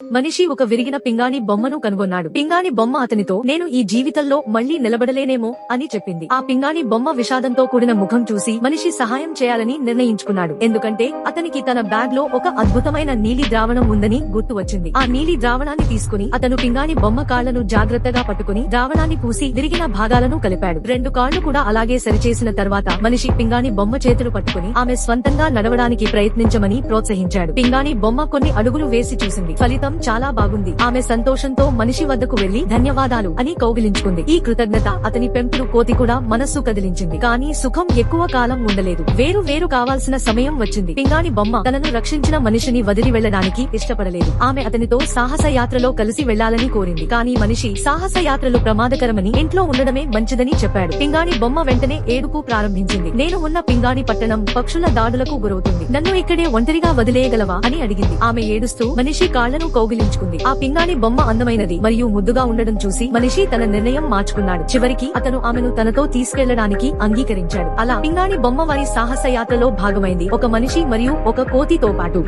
మనిషి ఒక విరిగిన పింగాణి బొమ్మను కనుగొన్నాడు. పింగాణి బొమ్మ అతనితో నేను ఈ జీవితంలో మళ్ళీ నిలబడలేనేమో అని చెప్పింది. ఆ పింగాణి బొమ్మ విషాదంతో కూడిన ముఖం చూసి మనిషి సహాయం చేయాలని నిర్ణయించుకున్నాడు. ఎందుకంటే అతనికి తన బ్యాగ్లో ఒక అద్భుతమైన నీలి ద్రావణం ఉందని గుర్తు వచ్చింది. ఆ నీలి ద్రావణాన్ని తీసుకుని అతను పింగాణి బొమ్మ కాళ్ళను జాగ్రత్తగా పట్టుకుని ద్రావణాన్ని పూసి విరిగిన భాగాలను కలిపాడు. రెండు కాళ్ళు కూడా అలాగే సరిచేసిన తర్వాత మనిషి పింగాణి బొమ్మ చేతులు పట్టుకుని ఆమె స్వంతంగా నడవడానికి ప్రయత్నించమని ప్రోత్సహించాడు. పింగాణి బొమ్మ కొన్ని అడుగులు వేసి చూసింది. ఫలితం చాలా బాగుంది. ఆమె సంతోషంతో మనిషి వద్దకు వెళ్ళి ధన్యవాదాలు అని కౌగిలించుకుంది. ఈ కృతజ్ఞత అతని పెంపుడు కోతి కూడా మనస్సు కదిలించింది. కానీ సుఖం ఎక్కువ కాలం ఉండలేదు. వేరు వేరు కావాల్సిన సమయం వచ్చింది. పింగాణి బొమ్మ తనను రక్షించిన మనిషిని వదిలి వెళ్ళడానికి ఇష్టపడలేదు. ఆమె అతనితో సాహస యాత్రలో కలిసి వెళ్ళాలని కోరింది. కానీ మనిషి సాహస యాత్రలు ప్రమాదకరమని ఇంట్లో ఉండడమే మంచిదని చెప్పాడు. పింగాణి బొమ్మ వెంటనే ఏడుపు ప్రారంభించింది. నేను ఉన్న పింగాణి పట్టణం పక్షుల దాడులకు గురవుతుంది. నన్ను ఇక్కడే ఒంటరిగా వదిలేయగలవా? అని అడిగింది. ఆమె ఏడుస్తూ మనిషి కాళ్ళను కౌగిలించుకుంది. ఆ పింగాణి బొమ్మ అందమైనది మరియు ముద్దుగా ఉండడం చూసి మనిషి తన నిర్ణయం మార్చుకున్నాడు. చివరికి అతను ఆమెను తనతో తీసుకెళ్ళడానికి అంగీకరించాడు. అలా పింగాణి బొమ్మ వారి సాహస యాత్రలో భాగమైంది. ఒక మనిషి మరియు ఒక కోతితో పాటు.